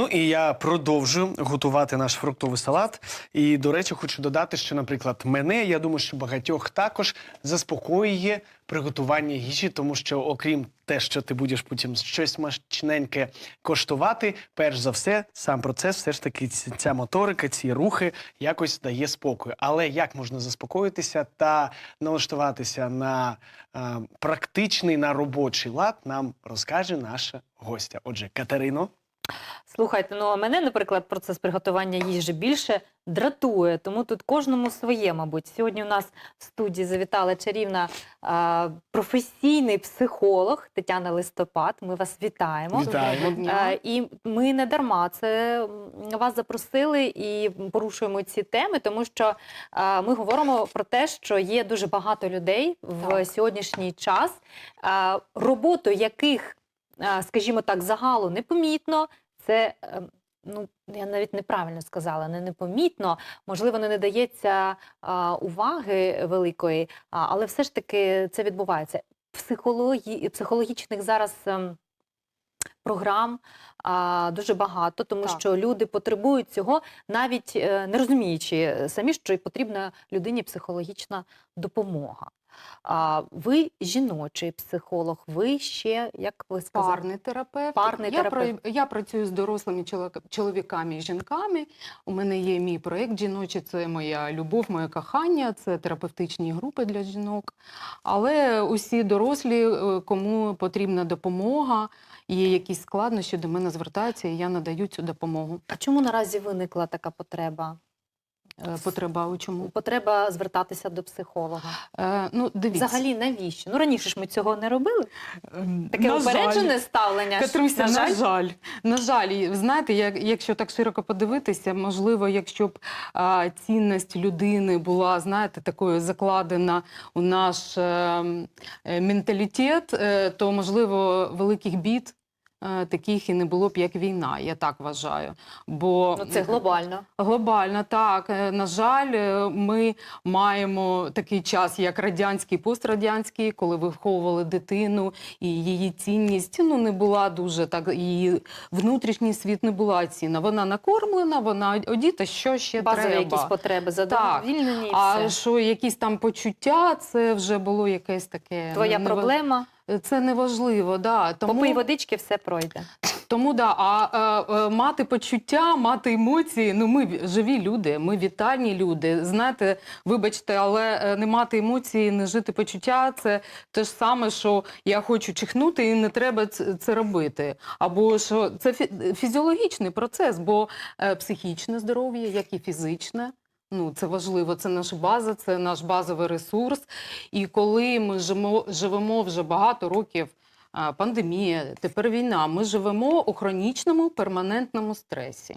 Ну і я продовжу готувати наш фруктовий салат. І, до речі, хочу додати, що, наприклад, мене, я думаю, що багатьох також заспокоює приготування їжі, тому що, окрім те, що ти будеш потім щось смачненьке коштувати, перш за все, сам процес, все ж таки, ця моторика, ці рухи якось дає спокою. Але як можна заспокоїтися та налаштуватися на е, практичний на робочий лад, нам розкаже наша гостя. Отже, Катерино. Слухайте, ну а мене, наприклад, процес приготування їжі більше дратує, тому тут кожному своє, мабуть. Сьогодні у нас в студії завітала чарівна а, професійний психолог Тетяна Листопад. Ми вас вітаємо. Вітаємо. Е, І ми не дарма це вас запросили і порушуємо ці теми, тому що е, ми говоримо про те, що є дуже багато людей в Так. сьогоднішній час, е, роботу яких, скажімо так, загалу непомітно. Це е, ну я навіть неправильно сказала, не непомітно. Можливо, не надається а, уваги великої, але все ж таки це відбувається. Психологі... Психологічних зараз. ем, Програм а, дуже багато, тому Так. що люди потребують цього, навіть е, не розуміючи самі, що й потрібна людині психологічна допомога. А, ви жіночий психолог, ви ще, як ви сказали, Парний терапевт. Парний я, терапевт. Про, я працюю з дорослими чоловіками і жінками. У мене є мій проєкт жіночий, це моя любов, моє кохання, це терапевтичні групи для жінок. Але усі дорослі, е, кому потрібна допомога, є якісь складнощі, до мене звертаються, і я надаю цю допомогу. А чому наразі виникла така потреба? Е, Потреба у чому? Потреба звертатися до психолога. Е, ну, дивіться. Взагалі, навіщо? Ну раніше ж ми цього не робили. Ем, Таке на упереджене ставлення. ж, Катруся, на на жаль. жаль. На жаль, знаєте, як, якщо так широко подивитися, можливо, якщо б а, цінність людини була, знаєте, такою закладена у наш е, е, менталітет, е, то можливо великих бід. Е, Таких і не було б як війна, я так вважаю. Бо Ну, це глобально. Глобально, так. Е, На жаль, е, ми маємо такий час, як радянський, пострадянський, коли виховували дитину, і її цінність ну, не була дуже так, її внутрішній світ не була цінна. Вона накормлена, вона одіта, що ще Базові треба. якісь потреби задовільнені А що якісь там почуття, це вже було якесь таке. Твоя неваж- проблема, Це неважливо, да. Тому... попий водички, все пройде. Тому да, а е, е, мати почуття, мати емоції. Ну ми живі люди, ми вітальні люди. Знаєте, вибачте, але е, не мати емоції, не жити почуття це те ж саме, що я хочу чихнути, і не треба це робити. Або що це фі- фізіологічний процес, бо психічне здоров'я, як і фізичне. Ну, це важливо, це наша база, це наш базовий ресурс. І коли ми живемо, вже багато років пандемія, тепер війна. Ми живемо у хронічному перманентному стресі.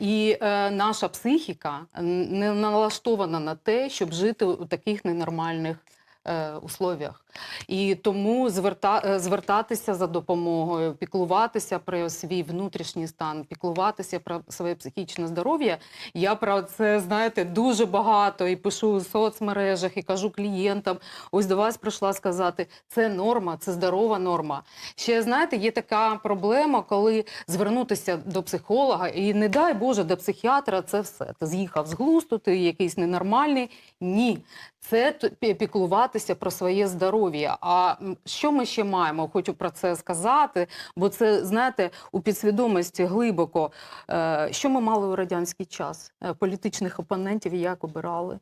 І е, наша психіка не налаштована на те, щоб жити у таких ненормальних е, условіях. І тому зверта, е, звертатися за допомогою, піклуватися про свій внутрішній стан, піклуватися про своє психічне здоров'я. Я про це знаєте дуже багато і пишу у соцмережах, і кажу клієнтам. Ось до вас прийшла сказати, це норма, це здорова норма. Ще знаєте, є така проблема, коли звернутися до психолога, і не дай Боже, до психіатра це все. Ти з'їхав з глузду, ти якийсь ненормальний. Ні, це піклуватися про своє здоров'я. А що ми ще маємо? Хочу про це сказати, бо це знаєте у підсвідомості глибоко. Е, Що ми мали у радянський час? Е, Політичних опонентів як обирали?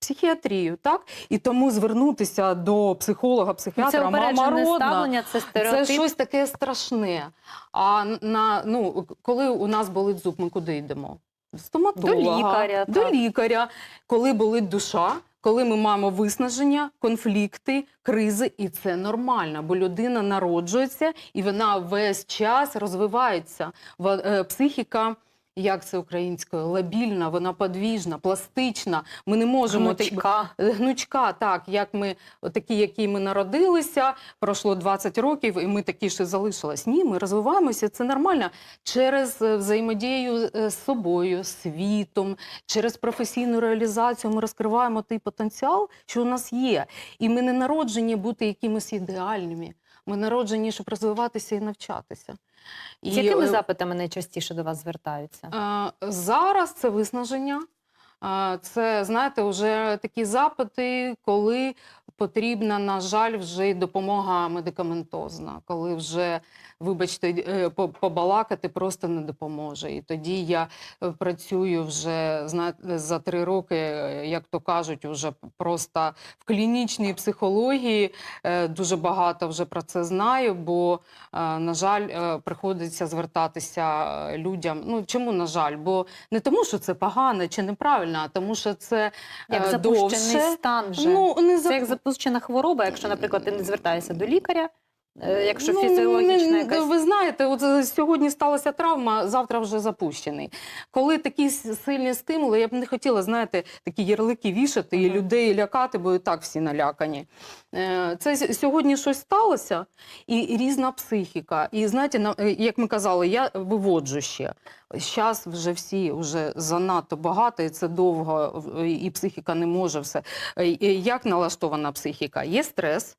Психіатрію, так? І тому звернутися до психолога, Це психіатра, мама родна, ставлення, це стереотип. це щось таке страшне. А на ну коли у нас болить зуб, ми куди йдемо? До стоматолога, До лікаря, До так. лікаря. Коли болить душа, коли ми маємо виснаження, конфлікти, кризи, і це нормально, бо людина народжується і вона весь час розвивається. Ва- е, Психіка. Як це українською? Лабільна, вона подвіжна, пластична. Ми не можемо так- Гнучка. Гнучка, так, як ми, такі, які ми народилися, пройшло 20 років, і ми такі і залишились. Ні, ми розвиваємося, це нормально. Через е, взаємодію е, з собою, світом, через професійну реалізацію ми розкриваємо той потенціал, що у нас є. І ми не народжені бути якимось ідеальними. Ми народжені, щоб розвиватися і навчатися. З якими е, запитами найчастіше до вас звертаються? Е, Зараз це виснаження. Е, Це, знаєте, вже такі запити, коли потрібна, на жаль, вже й допомога медикаментозна, коли вже, вибачте, е, побалакати просто не допоможе. І тоді я е, працюю вже знаєте, за три роки, е, як то кажуть, вже просто в клінічній психології. Дуже багато вже про це знаю, бо На жаль, приходиться звертатися людям. Ну чому на жаль? Бо не тому, що це погано чи неправильно, а тому, що це Як запущений довше. стан вже. Ну не за Це ще на хвороба, якщо, наприклад, ти не звертаєшся до лікаря, якщо Ну, фізіологічна не- якась. Ви знаєте, от е, сьогодні сталася травма, завтра вже запущений. Коли такі сильні стимули, я б не хотіла, знаєте, такі ярлики вішати і людей лякати, бо і так всі налякані. Е, Це сьогодні щось сталося, і різна психіка. І знаєте, е, як ми казали, я виводжу ще. Зараз вже всі вже занадто багато, і це довго, і психіка не може все. Е, Як налаштована психіка? Є стрес.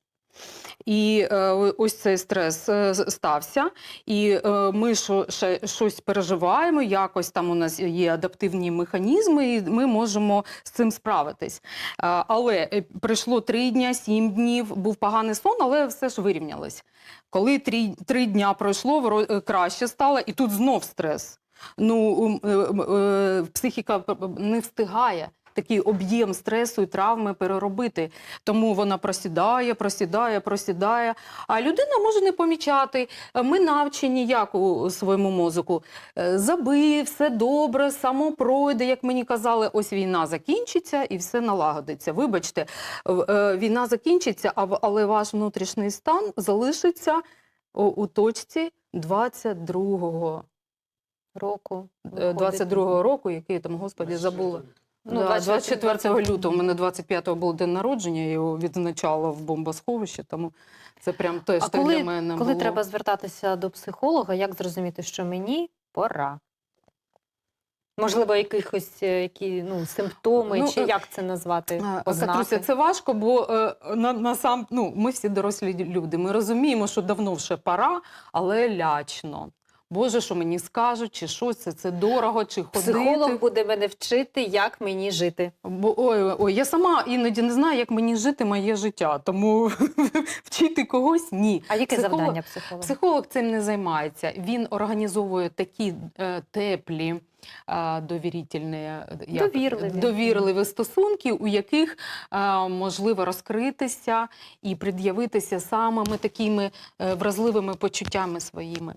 І е, ось цей стрес е, стався, і е, ми що, ще щось переживаємо, якось там у нас є адаптивні механізми, і ми можемо з цим справитись. Е, але е, пройшло три дня, сім днів, був поганий сон, але все ж вирівнялось. Коли три, три дня пройшло, е, краще стало, і тут знов стрес. Ну, е, психіка не встигає такий об'єм стресу і травми переробити. Тому вона просідає, просідає, просідає. А людина може не помічати. Е, Ми навчені як у своєму мозку. Е, Забив, все добре, само пройде, як мені казали, ось війна закінчиться і все налагодиться. Вибачте, е, війна закінчиться, але ваш внутрішній стан залишиться у, точці 22-го, року. е, 22-го року, який там, господі, забула. Ну, 24 24 лютого. У мене 25-го був день народження, я його відзначала в бомбосховищі, тому це прям теж А так коли, для мене коли було. треба звертатися до психолога, як зрозуміти, що мені пора? Можливо, якихось е, які ну, симптоми, Ну, чи е, як це назвати? Е, Ознаки? Катруся, це важко, бо на, на сам, ну, ми всі дорослі люди. Ми розуміємо, що давно вже пора, але лячно. Боже, що мені скажуть, чи щось, це, це дорого, чи ходити. Психолог буде мене вчити, як мені жити. Бо ой, ой, я сама іноді не знаю, як мені жити моє життя, тому вчити когось ні. А яке Психолог- завдання психолога? Психолог цим не займається. Він організовує такі е, теплі. е, Довірительні, е, як- Довірливі. довірливі стосунки, у яких е, можливо розкритися і пред'явитися самими такими е, вразливими почуттями своїми.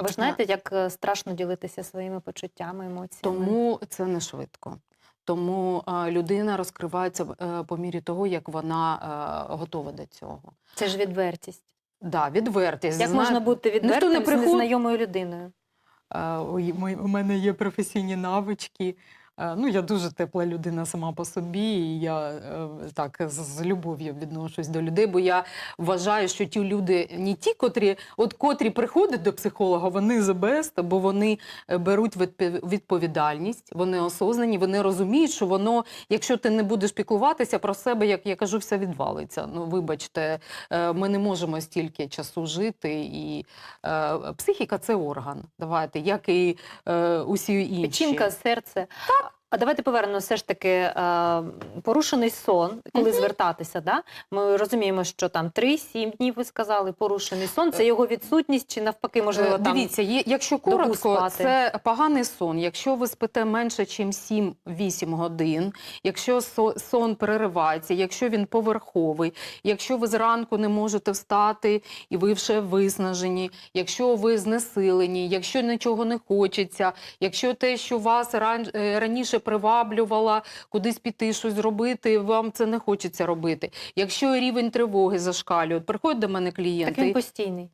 А ви ж знаєте, як е, страшно ділитися своїми почуттями, емоціями? Тому це не швидко. Тому е, людина розкривається е, по мірі того, як вона готова до цього. це ж відвертість. Да, відвертість. Як Зна- можна бути відвертим не з незнайомою людиною? У мене є професійні навички. Е, Ну, я дуже тепла людина сама по собі, і я е, так з, любов'ю відношусь до людей, бо я вважаю, що ті люди, не ті, котрі, от котрі приходять до психолога, вони the best, бо вони е, беруть відповідальність, вони осознані, вони розуміють, що воно, якщо ти не будеш піклуватися про себе, як я кажу, все відвалиться. Ну, вибачте, ми не можемо стільки часу жити, і психіка це орган. Давайте, як і усі інші. Печінка, серце. А давайте повернемо все ж таки е, порушений сон, коли звертатися. Да? Ми розуміємо, що там 3-7 днів ви сказали, порушений сон це його відсутність, чи навпаки, можливо, Е, там Дивіться, є, якщо добу коротко, спати. це поганий сон. Якщо ви спите менше, ніж 7-8 годин, якщо со- сон переривається, якщо він поверховий, якщо ви зранку не можете встати і ви вже виснажені, якщо ви знесилені, якщо нічого не хочеться, якщо те, що вас ран- е, раніше приваблювало кудись піти, щось зробити, вам це не хочеться робити. Якщо рівень тривоги зашкалює, приходять до мене клієнти. так він постійний.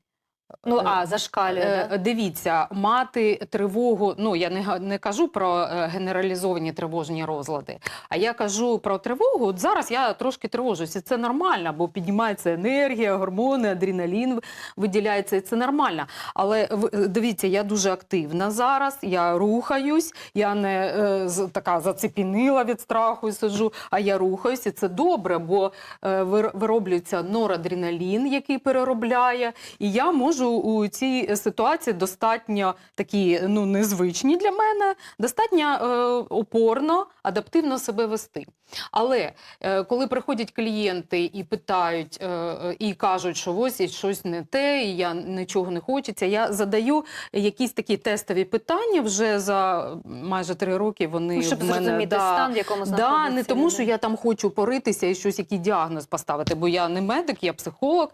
Ну, Е, а, зашкалює, Е, да? Дивіться, мати тривогу. Ну я не, не кажу про е, генералізовані тривожні розлади, а я кажу про тривогу. От зараз я трошки тривожусь, і це нормально, бо піднімається енергія, гормони, адреналін виділяється, і це нормально. Але дивіться, я дуже активна зараз. Я рухаюсь, я не е, така зацепініла від страху і сиджу, а я рухаюсь, і це добре, бо е, вир- вироблюється норадреналін, який переробляє. І я можу у цій ситуації достатньо такі ну незвичні для мене, достатньо е, опорно, адаптивно себе вести. Але е, коли приходять клієнти і питають, е, е, і кажуть, що ось щось не те, і я нічого не хочеться, я задаю якісь такі тестові питання вже за майже три роки. Вони Ну, щоб в мене зрозуміти да, стан, в якому Да, не тому, що я там хочу поритися і щось, який діагноз поставити, бо я не медик, я психолог.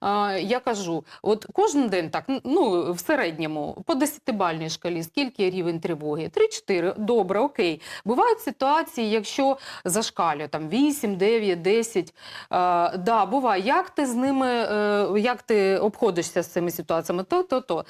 А, я кажу: от кожен день так, ну в середньому по 10-бальній шкалі, скільки рівень тривоги? 3-4, добре, окей. Бувають ситуації, якщо зашкалює там 8, 9, 10. А, да, буває. Як ти з ними, е, як ти обходишся з цими ситуаціями? То, то, то.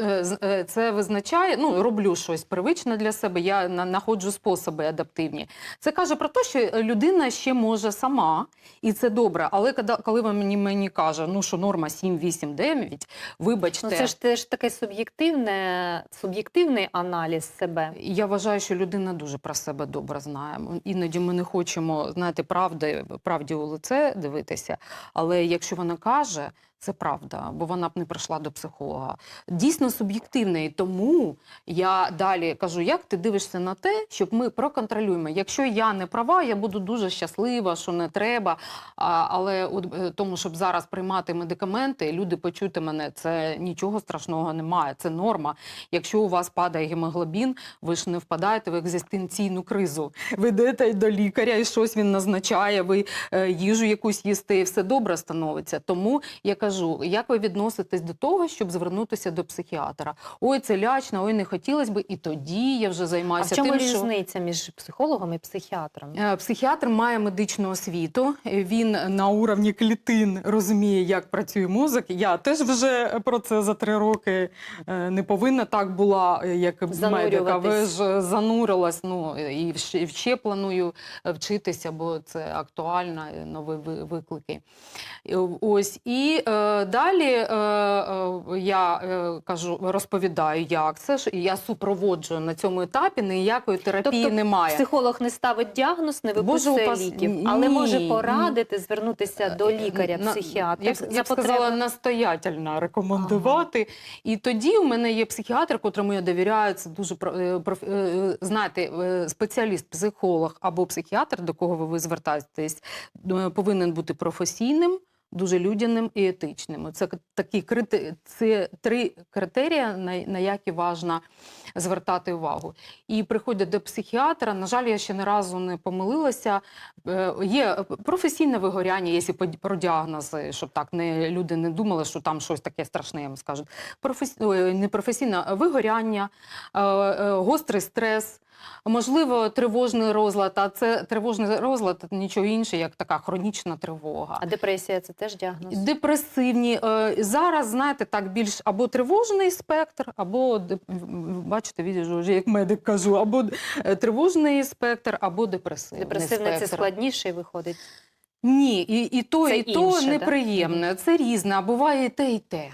Е, е, Це визначає, ну роблю щось привичне для себе. Я на- знаходжу способи адаптивні. Це каже про те, що людина ще може сама, і це добре. Але коли мені, мені каже, ну що норма 7, 8, 9, вибачте. Ну, це ж теж таке суб'єктивне, суб'єктивний аналіз себе. Я вважаю, що людина дуже про себе добре знає. Іноді ми не хочемо знаєте, правди, правді у лице дивитися. Але якщо вона каже, це правда, бо вона б не прийшла до психолога. Дійсно суб'єктивне. І тому я далі кажу, як ти дивишся на те, щоб ми проконтролюємо. Якщо я не права, я буду дуже щаслива, що не треба. А, але от е, тому, щоб зараз приймати медикаменти, люди почути мене, це нічого страшного немає. Це норма. Якщо у вас падає гемоглобін, ви ж не впадаєте в екзистенційну кризу. Ви йдете до лікаря, і щось він назначає, ви е, їжу якусь їсте, і все добре становиться. Тому я кажу, як ви відноситесь до того, щоб звернутися до психіатра? Ой, це лячно, ой, не хотілося б. І тоді я вже А займаюся в чому тим, що різниця між психологом і психіатром? Е, Психіатр має медичну освіту. Він на уровні клітин розуміє, як працює мозок. Я теж вже про це за три роки е, не повинна так була, е, як медик. А ви ж занурилась. Ну і ще, планую вчитися, бо це актуально, е, нові виклики. Ось і е, далі е, е, я е, кажу, розповідаю, як це ж. І я супроводжую на цьому етапі. Ніякої терапії Тобто немає. Психолог не ставить діагноз, не виписує упас- ліків, але може ні. порадити звернутися до лікаря, психіатра. Я, я б сказала, настоятельно рекомендувати. І тоді у мене є психіатр, котрому я довіряю. Це дуже про- е, проф- е, знаєте, е, спеціаліст, психолог або психіатр, до кого ви звертаєтесь, е, повинен бути професійним. Дуже людяним і етичним. Це такі це три критерії, на, які важливо звертати увагу. І приходять до психіатра. На жаль, я ще не разу не помилилася. Е, Є професійне вигоряння, якщо про діагнози, щоб так не люди не думали, що там щось таке страшне, я вам скажу. Професі... ой, професійне а вигоряння, е, е, гострий стрес. Можливо, тривожний розлад, а це тривожний розлад нічого інше, як така хронічна тривога. А депресія це теж діагноз. Депресивні Е, зараз, знаєте, так більш або тривожний спектр, або бачите, відео вже як медик кажу, або е, тривожний спектр, або депресивний. Депресивне це складніше виходить. Ні, і, і то, Це і то інше, да? неприємне. Це різне, а буває і те, і те.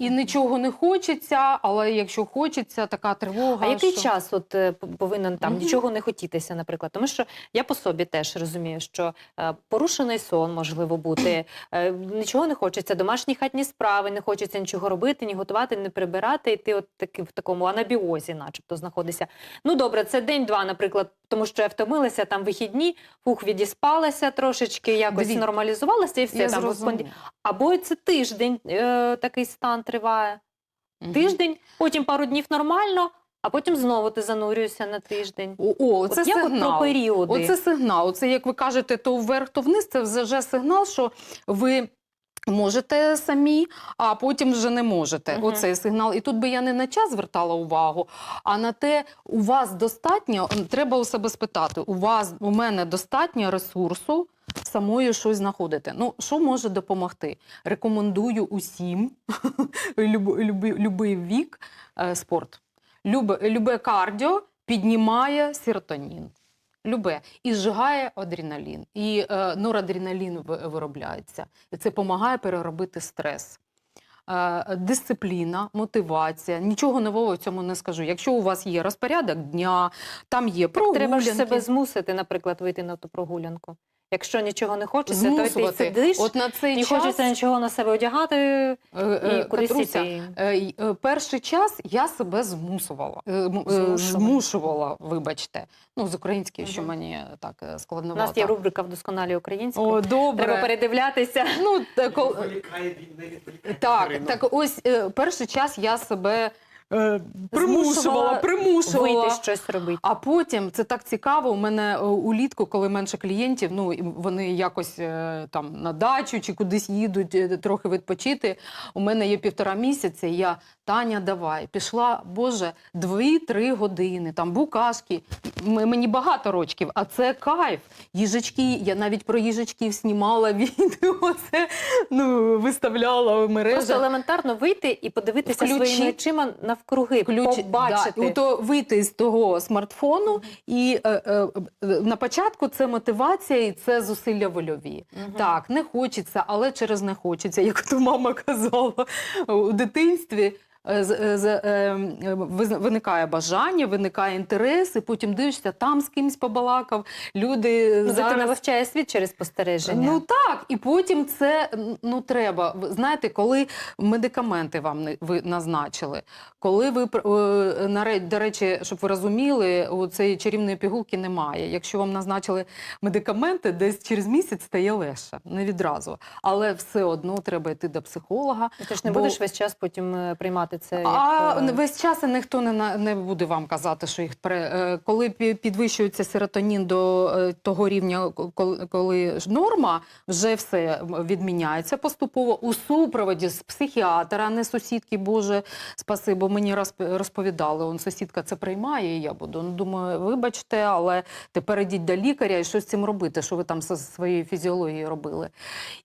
І нічого не хочеться, але якщо хочеться, така тривога. А який що... час от е, повинен там Мгм. нічого не хотітися, наприклад? Тому що я по собі теж розумію, що е, порушений сон можливо бути, е, нічого не хочеться, домашні хатні справи, не хочеться нічого робити, ні готувати, ні прибирати, і ти от таки в такому анабіозі, начебто, знаходишся. Ну добре, це день-два, наприклад, тому що я втомилася, там вихідні, фух, відіспалася трошечки, якось Диві- нормалізувалася і все Я там. Або це тиждень е, такий стан триває. Мгм. Тиждень, потім пару днів нормально, а потім знову ти занурюєшся на тиждень. О, о, це От як от про періоди. Оце сигнал. Оце, як ви кажете, то вверх, то вниз, це вже сигнал, що ви. Можете самі, а потім вже не можете. Мгм. Оцей сигнал. І тут би я не на час звертала увагу, а на те, у вас достатньо, треба у себе спитати, у вас у мене достатньо ресурсу самою щось знаходити. Ну, що може допомогти? Рекомендую усім любий, любий вік е, спорт. Любе, любе кардіо піднімає серотонін. Любе і зжигає адреналін, і е, норадреналін виробляється. І це допомагає переробити стрес. Е, дисципліна, мотивація. Нічого нового в цьому не скажу. Якщо у вас є розпорядок дня, там є Так треба ж себе змусити, наприклад, вийти на ту прогулянку. Якщо нічого не хочеться, то ти сидиш, От на цей не час, хочеться нічого на себе одягати е, е, і кудись іти. Е, е, Перший час я себе змусувала. Е, Змушувала. Змушувала, вибачте. Ну, з української, що мені так е, У нас є рубрика вдосконалює українську. О, добре. Треба передивлятися. Ну, так, о- так, так ось е, перший час я себе е, примушувала, примушувала. Вийти щось робити. А потім це так цікаво. У мене е, улітку, коли менше клієнтів, ну і вони якось е, там на дачу чи кудись їдуть е, трохи відпочити. У мене є півтора місяця. і Я Таня, давай пішла, Боже, дві-три години. Там букашки. Мені багато рочків, а це кайф. Їжачки. Я навіть про їжачків знімала відео. Це ну виставляла в мережах. Просто елементарно вийти і подивитися Включи- своїми очима навкруги, Ключ, побачити. Да, то вийти з того смартфону, і е, е, е, на початку це мотивація і це зусилля вольові. Мгм. Так, не хочеться, але через не хочеться, як то мама казала у дитинстві. Е, е, е, Виникає бажання, виникає інтерес, і потім дивишся, там з кимось побалакав. Люди Ну, зараз вивчає світ через спостереження. Ну так, і потім це ну треба. Знаєте, коли медикаменти вам не ви назначили, коли ви до речі, щоб ви розуміли, у цієї чарівної пігулки немає. Якщо вам назначили медикаменти, десь через місяць стає легше, не відразу. Але все одно треба йти до психолога. Ти ж не бо- будеш весь час потім приймати це. Як, А е, весь час ніхто не не буде вам казати, що їх пре е, коли підвищується серотонін до е, того рівня, коли, ж норма, вже все відміняється поступово у супроводі з психіатра, а не сусідки. Боже, спаси, бо мені розповідали, он сусідка це приймає, і я буду. Ну думаю, вибачте, але тепер ідіть до лікаря і що з цим робити, що ви там зі своєю фізіологією робили.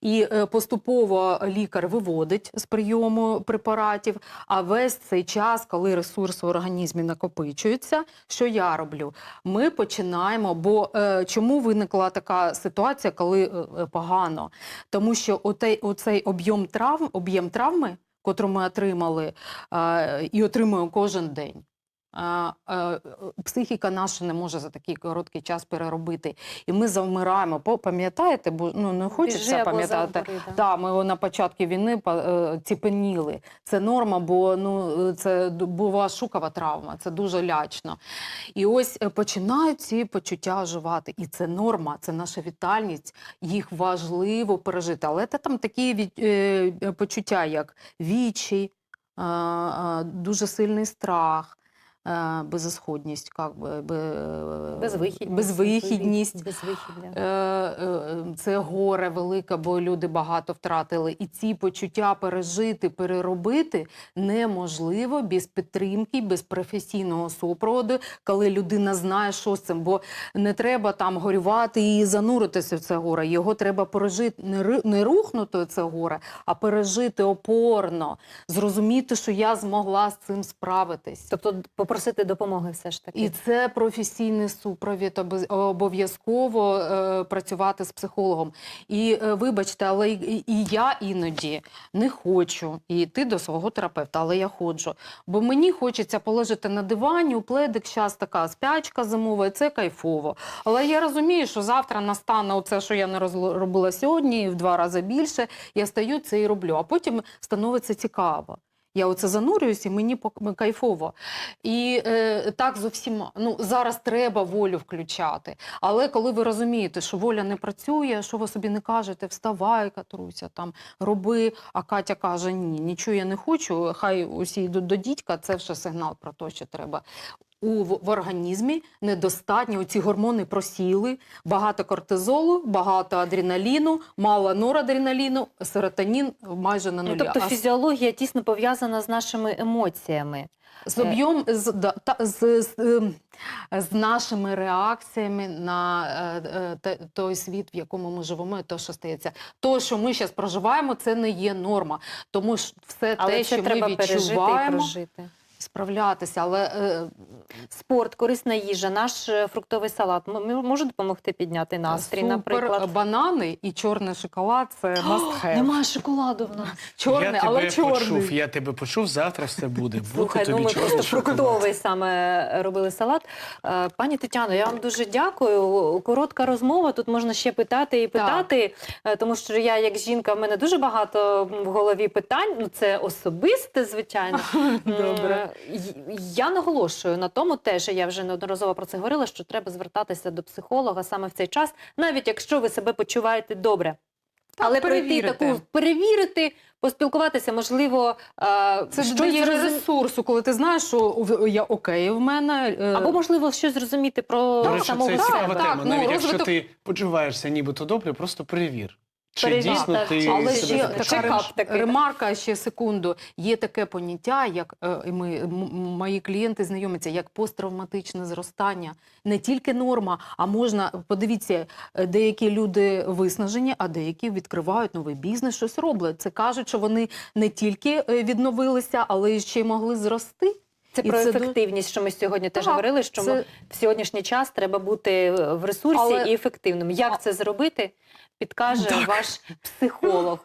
І поступово лікар виводить з прийому препаратів. А весь цей час, коли ресурси в організмі накопичуються, що я роблю? Ми починаємо. Бо е, чому виникла така ситуація, коли е, е, погано? Тому що отей, оцей об'єм травм, об'єм травми, котру ми отримали е, і отримуємо кожен день. Е, Психіка наша не може за такий короткий час переробити. І ми завмираємо. Пам'ятаєте, бо ну не хочеться пам'ятати. да. Так, ми на початку війни е, ціпеніли. Це норма, бо ну це була шукова травма, це дуже лячно. І ось е, починають ці почуття оживати. І це норма, це наша вітальність. Їх важливо пережити. Але це там такі від, почуття, як вічі, дуже сильний страх. Е, Безісходність, як би, бе- Безвихідність. безвихідність. Е, е, Це горе велике, бо люди багато втратили. І ці почуття пережити, переробити неможливо без підтримки, без професійного супроводу, коли людина знає, що з цим. Бо не треба там горювати і зануритися в це горе. Його треба пережити, не, рухнути це горе, а пережити опорно, зрозуміти, що я змогла з цим справитись. Тобто попросити допомоги все ж таки. І це професійний супровід, обов'язково е, працювати з психологом. І е, вибачте, але і, і я іноді не хочу йти до свого терапевта, але я ходжу. Бо мені хочеться положити на дивані, у пледик, зараз така спячка зимова, і це кайфово. Але я розумію, що завтра настане оце, що я не розло- робила сьогодні, в два рази більше. Я стаю це і роблю. А потім становиться цікаво. Я оце занурююсь, і мені кайфово. І е, так зовсім. Ну зараз треба волю включати. Але коли ви розумієте, що воля не працює, що ви собі не кажете, вставай, Катруся, там роби. А Катя каже: ні, нічого я не хочу. Хай усі йдуть до дідька. Це вже сигнал про те, що треба у в, в організмі недостатньо. Ці гормони просіли, багато кортизолу, багато адреналіну, мало норадреналіну, серотонін майже на Ну, тобто фізіологія тісно пов'язана з нашими емоціями. з об'єм з, та, з, з, з нашими реакціями на е, е, те- той світ, в якому ми живемо, і то, що стається. То, що ми зараз проживаємо, це не є норма. Тому ж все Але те, що треба ми пережити і прожити. Справлятися. Але е, Спорт, корисна їжа, наш е, фруктовий салат м- може допомогти підняти настрій, супер наприклад. банани і чорний шоколад це must have. Немає шоколаду в нас. Чорний, я але тебе чорний. почув, я тебе почув, завтра все буде. Вуха Слухай, ну тобі ми чорний просто шоколад. фруктовий саме робили салат. Е, Пані Тетяно, я вам дуже дякую. Коротка розмова. Тут можна ще питати і питати, е, тому що я, як жінка, в мене дуже багато в голові питань. Ну це особисте, звичайно. Добре. Я наголошую на тому, теж я вже неодноразово про це говорила, що треба звертатися до психолога саме в цей час, навіть якщо ви себе почуваєте добре. Так, Але пройти таку перевірити, поспілкуватися, можливо, е, Це щось додає зрозум- ресурсу, коли ти знаєш, що я окей в мене. е, Або можливо щось зрозуміти про До речі, самого це себе. цікава так, тема. ну, Навіть якщо ти почуваєшся нібито добре, просто перевір. Чи Перевір, дійсно ти Але себе ще така Чекап рем- такий. ремарка, ще секунду. Є таке поняття, як е, і ми, м- мої клієнти знайомляться, як посттравматичне зростання. Не тільки норма, а можна, подивіться, е, деякі люди виснажені, а деякі відкривають новий бізнес, щось роблять. Це кажуть, що вони не тільки е, відновилися, але й ще й могли зрости. Це І про це ду- ефективність, що ми сьогодні теж Так, говорили, що це- ми в сьогоднішній час треба бути в ресурсі Але- і ефективним. Як це зробити, підкаже Так. ваш психолог.